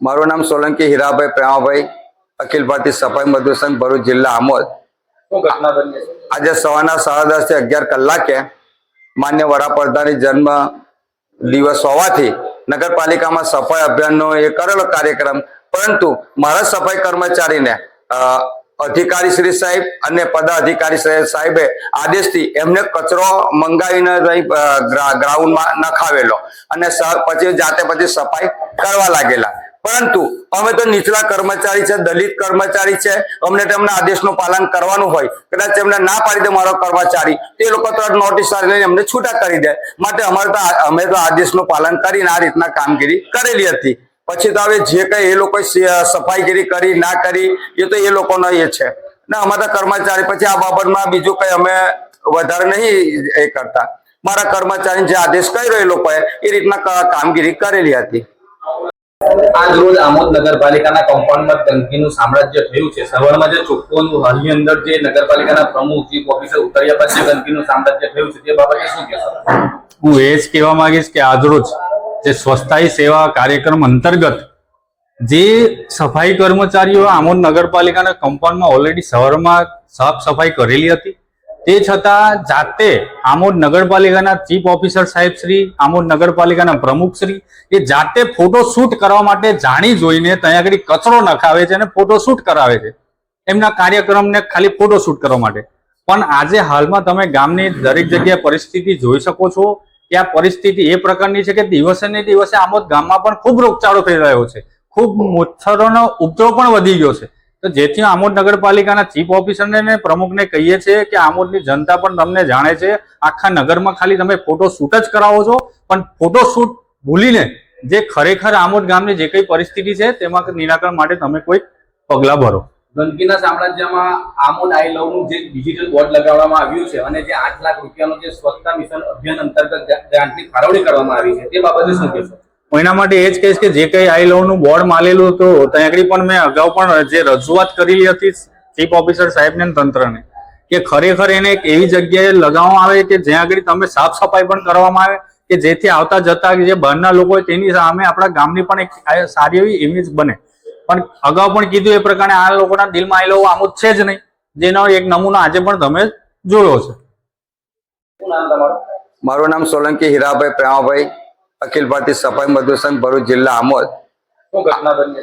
મારું નામ સોલંકી હીરાભાઈ પ્રેમાભાઈ અખિલ ભારતીય સફાઈ મજદૂર સંઘ ભરૂચ જિલ્લા આમોદ. આજે સવારના સાડા દસથી અગિયાર કલાકે માન્ય વડાપ્રધાનની જન્મ દિવસ હોવાથી નગરપાલિકામાં સફાઈ અભિયાનનો એ કરેલો કાર્યક્રમ પરંતુ મારા સફાઈ કર્મચારીને અધિકારી શ્રી સાહેબ અને પદાધિકારી સાહેબે આદેશથી એમને કચરો મંગાવીને ગ્રાઉન્ડમાં નખાવેલો અને પછી જાતે પછી સફાઈ કરવા લાગેલા. પરંતુ અમે તો નીચલા કર્મચારી છે, દલિત કર્મચારી છે, અમને તેમના આદેશનું પાલન કરવાનું હોય. કદાચ એમને ના પાડી દે મારો કર્મચારી, તે લોકો તરત નોટિસ લઈને એમને છૂટા કરી દે. માટે અમારે તો અમે તો આદેશનું પાલન કરીને આ રીતના કામગીરી કરેલી હતી. પછી તો હવે જે કઈ એ લોકો સફાઈગીરી કરી ના કરી એ તો એ લોકોનો એ છે. ને અમારા કર્મચારી પછી આ બાબતમાં બીજું કઈ અમે વધારે નહીં એ કરતા. મારા કર્મચારી જે આદેશ કર્યો એ લોકોએ એ રીતના કામગીરી કરેલી હતી. આજ રોજ આમોદ નગરપાલિકાના કમ્પાઉન્ડમાં ગંદકીનું સામ્રાજ્ય થયું છે. સવારમાં જે ચોખ્ખોનું હાલની અંદર જે નગરપાલિકાના પ્રમુખ ચીફ ઓફિસર ઉતર્યા પછી ગંદકીનું સામ્રાજ્ય થયું છે. તે બાબતે શું કહેશો? હું એ જ કહેવા માંગીશ કે આજરોજ જે સ્વસ્થાયી સેવા કાર્યક્રમ અંતર્ગત જે સફાઈ કર્મચારીઓ આમોદ નગરપાલિકાના કમ્પાઉન્ડમાં ઓલરેડી સવારમાં સાફ સફાઈ કરેલી હતી. તે છતાં જાતે આમોદ નગરપાલિકાના ચીફ ઓફિસર સાહેબ શ્રી, આમોદ નગરપાલિકાના પ્રમુખ શ્રી એ જાતે ફોટો શૂટ કરવા માટે જાણી જોઈને ત્યાં આગળ કચરો નખાવે છે અને ફોટો શૂટ કરાવે છે. એમના કાર્યક્રમને ખાલી ફોટો શૂટ કરવા માટે. પણ આજે હાલમાં તમે ગામની દરેક જગ્યાએ પરિસ્થિતિ જોઈ શકો છો. કે આ પરિસ્થિતિ એ પ્રકારની છે કે દિવસે ને દિવસે આમોદ ગામમાં પણ ખૂબ રોગચાળો થઈ રહ્યો છે. ખૂબ મચ્છરોનો ઉપદ્રવ પણ વધી ગયો છે. તો જેથી આમોદ નગરપાલિકાના ચીફ ઓફિસરને ને પ્રમુખને કહીએ છીએ કે આમોદની જનતા પણ તમને જાણે છે, આખા નગરમાં ખાલી તમે ફોટો શૂટ જ કરાવો છો, પણ ફોટો શૂટ ભૂલીને જે ખરેખર આમોદ ગામની જે કઈ પરિસ્થિતિ છે, તેમાં નિરાકરણ માટે તમે કોઈ પગલાં ભરો. ગંદકીના સામ્રાજ્યમાં આમોદ આઈ લવનું જે ડિજિટલ બોર્ડ લગાવવામાં આવ્યું છે અને જે આઠ લાખ રૂપિયાનું જે સ્વચ્છતા મિશન અભિયાન અંતર્ગત ગ્રા- ગ્રાન્ટની ફાળવણી કરવામાં આવી છે, તે બાબતે શું કહેશો? એના માટે એ જ કહીશ કે જે કઈ આઈ લવનું બોર્ડ માલેલું હતું, ત્યાં આગળ પણ મેં અગાઉ પણ જે રજૂઆત કરેલી હતી ચીફ ઓફિસર સાહેબને તંત્રને, કે ખરેખર એને એક એવી જગ્યાએ લગાવવામાં આવે કે જ્યાં આગળ તમે સાફ સફાઈ પણ કરવામાં આવે, કે જેથી આવતા જતા જે બહારના લોકો તેની સામે આપણા ગામની પણ એક સારી એવી ઇમેજ બને. પણ અગાઉ પણ કીધું એ પ્રકારે આ લોકોના દિલમાં આઈ આમ જ છે જ નહીં. જેનો એક નમૂનો આજે પણ તમે જોયો છે. શું નામ તમારું? મારું નામ સોલંકી હીરાભાઈ પ્રેમાભાઈ અખિલ ભારતીય સફાઈ મજદૂર ભરૂચ જિલ્લા આમોદ. શું ઘટના બની? છે